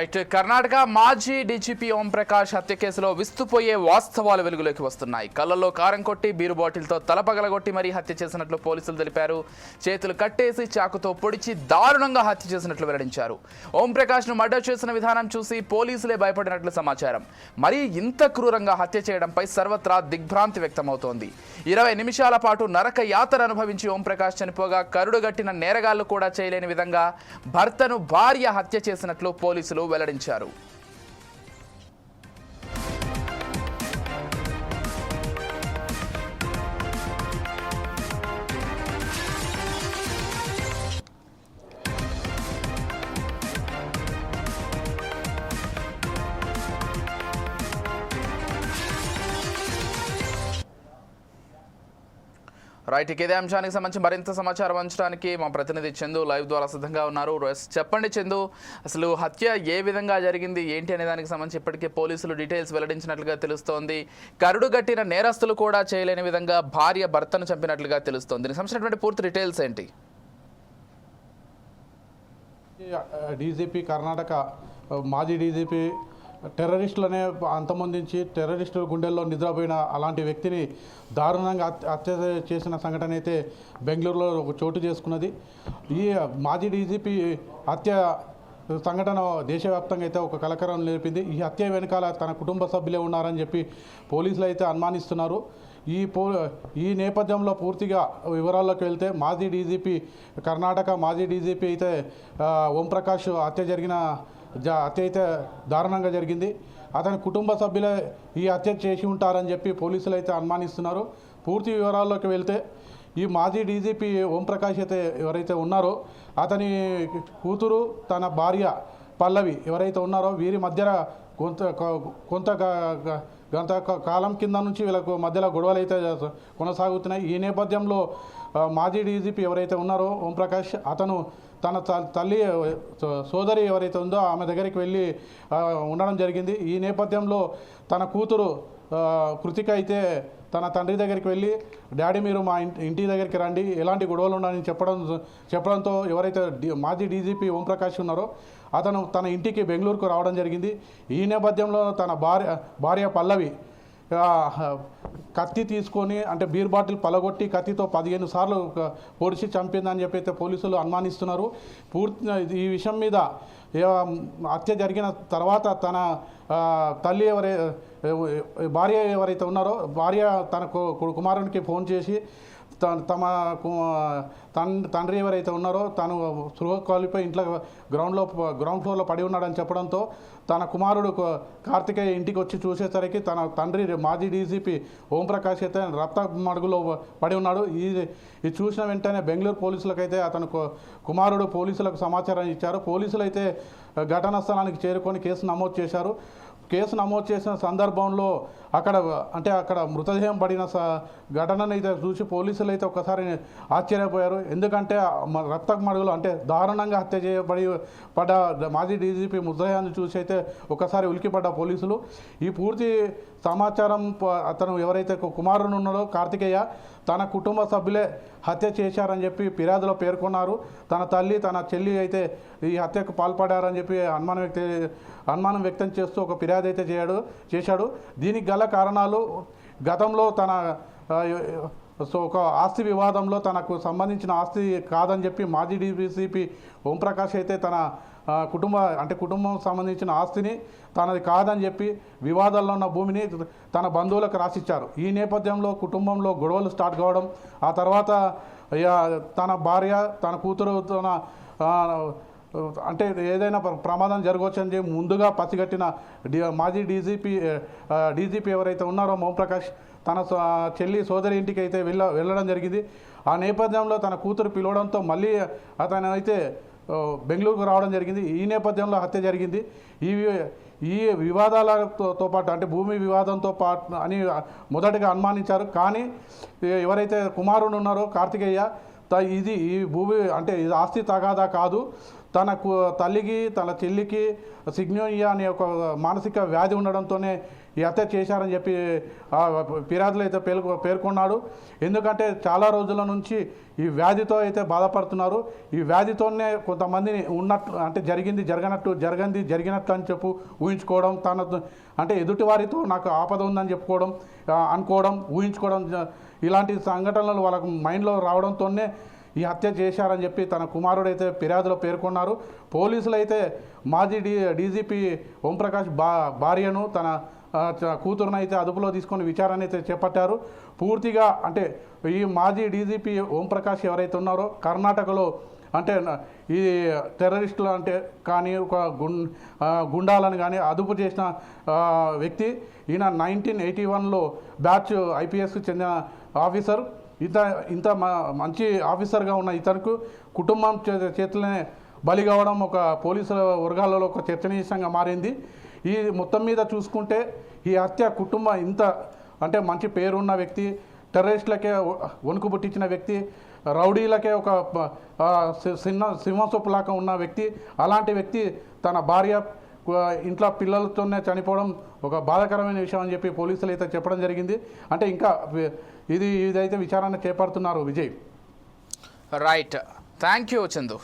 ఇటు కర్ణాటక మాజీ డీజీపీ ఓంప్రకాష్ హత్య కేసులో విస్తుపోయే వాస్తవాలు వెలుగులోకి వస్తున్నాయి. కళ్ళల్లో కారం కొట్టి బీరు బాటిల్తో తలపగలగొట్టి మరీ హత్య చేసినట్లు పోలీసులు తెలిపారు. చేతులు కట్టేసి చాకుతో పొడిచి దారుణంగా హత్య చేసినట్లు వెల్లడించారు. ఓంప్రకాష్ను మర్డర్ చేసిన విధానం చూసి పోలీసులే భయపడినట్లు సమాచారం. మరీ ఇంత క్రూరంగా హత్య చేయడంపై సర్వత్రా దిగ్భ్రాంతి వ్యక్తమవుతోంది. ఇరవై నిమిషాల పాటు నరక యాతన అనుభవించి ఓంప్రకాష్ చనిపోగా కరుడుగట్టిన నేరగాళ్ళు కూడా చేయలేని విధంగా భర్తను భార్య హత్య చేసినట్లు పోలీసులు వెల్లడించారు. రైట్ ఇక ఇదే అంశానికి సంబంధించి మరింత సమాచారం అంచడానికి మా ప్రతినిధి చందు లైవ్ ద్వారా సిద్ధంగా ఉన్నారు. చెప్పండి చందు అసలు హత్య ఏ విధంగా జరిగింది ఏంటి అనే దానికి సంబంధించి ఇప్పటికే పోలీసులు డీటెయిల్స్ వెల్లడించినట్లుగా తెలుస్తోంది. కరుడు గట్టిన నేరస్తులు కూడా చేయలేని విధంగా భార్య భర్తను చంపినట్లుగా తెలుస్తోంది. దీనికి సంబంధించినటువంటి పూర్తి డీటెయిల్స్ ఏంటి? డీజీపీ కర్ణాటక మాజీ డీజీపీ టెర్రరిస్టులనే అంతమొందించి టెర్రరిస్టుల గుండెల్లో నిద్రపోయిన అలాంటి వ్యక్తిని దారుణంగా హత్య- చేసిన సంఘటన అయితే బెంగళూరులో ఒక చోటు చేసుకున్నది. ఈ మాజీ డీజీపీ హత్య సంఘటన దేశవ్యాప్తంగా అయితే ఒక కలకరం లేపింది. ఈ హత్య వెనకాల తన కుటుంబ సభ్యులే ఉన్నారని చెప్పి పోలీసులు అయితే అనుమానిస్తున్నారు. ఈ పో ఈ నేపథ్యంలో పూర్తిగా వివరాల్లోకి వెళ్తే మాజీ డీజీపీ కర్ణాటక మాజీ డీజీపీ అయితే ఓంప్రకాష్ హత్య జరిగిన హత్య అయితే దారుణంగా జరిగింది. అతని కుటుంబ సభ్యులే ఈ హత్య చేసి ఉంటారని చెప్పి పోలీసులు అయితే అనుమానిస్తున్నారు. పూర్తి వివరాల్లోకి వెళ్తే ఈ మాజీ డీజీపీ ఓంప్రకాష్ అయితే ఎవరైతే ఉన్నారో అతని కూతురు తన భార్య పల్లవి ఎవరైతే ఉన్నారో వీరి మధ్య కొంత కొంత గంత కాలం కింద నుంచి వీళ్ళకు మధ్యలో గొడవలు అయితే కొనసాగుతున్నాయి. ఈ నేపథ్యంలో మాజీ డీజీపీ ఎవరైతే ఉన్నారో ఓంప్రకాష్ అతను తన త- తల్లి సో- సోదరి ఎవరైతే ఉందో ఆమె దగ్గరికి వెళ్ళి ఉండడం జరిగింది. ఈ నేపథ్యంలో తన కూతురు కృతికైతే కృతిక అయితే తన తండ్రి దగ్గరికి వెళ్ళి డాడీ మీరు మా ఇంటి ఇంటి దగ్గరికి రండి. ఎలాంటి గొడవలు ఉన్నాయని చెప్పడం చెప్పడంతో ఎవరైతే మాజీ డీజీపీ ఓంప్రకాష్ ఉన్నారో అతను తన ఇంటికి బెంగళూరుకు రావడం జరిగింది. ఈ నేపథ్యంలో తన భార్య భార్య పల్లవి కత్తి తీసుకొని అంటే బీర్ బాటిల్ పలగొట్టి కత్తితో పదిహేను సార్లు పొడిచి చంపిందని చెప్పి అయితే పోలీసులు అనుమానిస్తున్నారు. పూర్తి ఈ విషయం మీద హత్య జరిగిన తర్వాత తన తల్లి ఎవరై భార్య ఎవరైతే ఉన్నారో భార్య తన కుమారునికి ఫోన్ చేసి తమ కు- తండ్రి ఎవరైతే ఉన్నారో తను స్పృహ కాలిపోయి ఇంట్లో గ్రౌండ్లో గ్రౌండ్ ఫ్లోర్లో పడి ఉన్నాడని చెప్పడంతో తన కుమారుడు కార్తికేయ ఇంటికి వచ్చి చూసేసరికి తన తండ్రి మాజీ డీజీపీ ఓంప్రకాష్ అయితే రక్త మడుగులో పడి ఉన్నాడు. ఈ ఇది చూసిన వెంటనే బెంగళూరు పోలీసులకు అయితే అతను కుమారుడు పోలీసులకు సమాచారం ఇచ్చారు. పోలీసులు అయితే ఘటనా స్థలానికి చేరుకొని కేసు నమోదు చేశారు. కేసు నమోదు చేసిన సందర్భంలో అక్కడ అంటే అక్కడ మృతదేహం పడిన స ఘటనను అయితే చూసి పోలీసులు అయితే ఒకసారి ఆశ్చర్యపోయారు. ఎందుకంటే రక్త మడుగులు అంటే దారుణంగా హత్య చేయబడి పడ్డ మాజీ డీజీపీ మృతదేహాన్ని చూసి అయితే ఒకసారి ఉలికిపడ్డ పోలీసులు. ఈ పూర్తి సమాచారం ప- అతను ఎవరైతే కుమారుడు ఉన్నాడో కార్తికేయ తన కుటుంబ సభ్యులే హత్య చేశారని చెప్పి ఫిర్యాదులో పేర్కొన్నారు. తన తల్లి తన చెల్లి అయితే ఈ హత్యకు పాల్పడారని చెప్పి అనుమానం వ్యక్తి అనుమానం వ్యక్తం చేస్తూ ఒక ఫిర్యాదు అయితే చేయడు చేశాడు. దీనికి గల కారణాలు గతంలో తన సో ఒక ఆస్తి వివాదంలో తనకు సంబంధించిన ఆస్తి కాదని చెప్పి మాజీ డీసీపీ ఓంప్రకాష్ అయితే తన కుటుంబ అంటే కుటుంబం సంబంధించిన ఆస్తిని తనది కాదని చెప్పి వివాదాల్లో ఉన్న భూమిని తన బంధువులకు రాసిచ్చారు. ఈ నేపథ్యంలో కుటుంబంలో గొడవలు స్టార్ట్ కావడం ఆ తర్వాత తన భార్య తన కూతురు తన అంటే ఏదైనా ప్రమాదం జరగవచ్చని చెప్పి ముందుగా పసిగట్టిన డి మాజీ డీజీపీ డీజీపీ ఎవరైతే ఉన్నారో ఓంప్రకాష్ తన చెల్లి సోదరి ఇంటికి అయితే వెళ్ళ వెళ్ళడం జరిగింది. ఆ నేపథ్యంలో తన కూతురు పిలవడంతో మళ్ళీ అతను అయితే బెంగళూరుకు రావడం జరిగింది. ఈ నేపథ్యంలో హత్య జరిగింది. ఈ ఈ వివాదాలతో పాటు అంటే భూమి వివాదంతో పాటు అని మొదటగా అనుమానించారు. కానీ ఎవరైతే కుమారుడు ఉన్నారో కార్తికేయ ఇది ఈ భూమి అంటే ఇది ఆస్తి తగాదా కాదు. తనకు తల్లికి తన చెల్లికి సిగ్నోయియా అనే ఒక మానసిక వ్యాధి ఉండడంతోనే ఈ హత్య చేశారని చెప్పి ఫిర్యాదులు అయితే పేర్కొ పేర్కొన్నాడు. ఎందుకంటే చాలా రోజుల నుంచి ఈ వ్యాధితో అయితే బాధపడుతున్నారు. ఈ వ్యాధితోనే కొంతమందిని ఉన్నట్టు అంటే జరిగింది జరగనట్టు జరగంది జరిగినట్టు అని చెప్పు ఊహించుకోవడం తన అంటే ఎదుటి వారితో నాకు ఆపద ఉందని చెప్పుకోవడం అనుకోవడం ఊహించుకోవడం ఇలాంటి సంఘటనలు వాళ్ళకు మైండ్లో రావడంతోనే ఈ హత్య చేశారని చెప్పి తన కుమారుడైతే ఫిర్యాదులో పేర్కొన్నారు. పోలీసులు అయితే మాజీ డీ డీజీపీ ఓంప్రకాష్ బా భార్యను తన కూతురును అయితే అదుపులో తీసుకొని విచారణ అయితే చేపట్టారు. పూర్తిగా అంటే ఈ మాజీ డీజీపీ ఓంప్రకాష్ ఎవరైతే ఉన్నారో కర్ణాటకలో అంటే ఈ టెర్రరిస్టులు అంటే కానీ ఒక గుం గుండాలను కానీ అదుపు చేసిన వ్యక్తి ఈయన నైన్టీన్ ఎయిటీ వన్లో బ్యాచ్ ఐపీఎస్కి చెందిన ఆఫీసర్. ఇంత ఇంత మ- మంచి ఆఫీసర్గా ఉన్న ఇతరుకు కుటుంబం చేతిలోనే బలి కావడం ఒక పోలీసుల వర్గాలలో ఒక చర్చనీయాంశంగా మారింది. ఈ మొత్తం మీద చూసుకుంటే ఈ హత్య కుటుంబం ఇంత అంటే మంచి పేరున్న వ్యక్తి టెర్రరిస్టులకే వణుకు పుట్టించిన వ్యక్తి రౌడీలకే ఒక ప- చిన్న సింహసొప్పులాగా ఉన్న వ్యక్తి అలాంటి వ్యక్తి తన భార్య ఇంట్లో పిల్లలతోనే చనిపోవడం ఒక బాధాకరమైన విషయం అని చెప్పి పోలీసులు అయితే చెప్పడం జరిగింది. అంటే ఇంకా ఇది ఇదైతే విచారణ చేపడుతున్నారు Vijay. Right thank you Chandu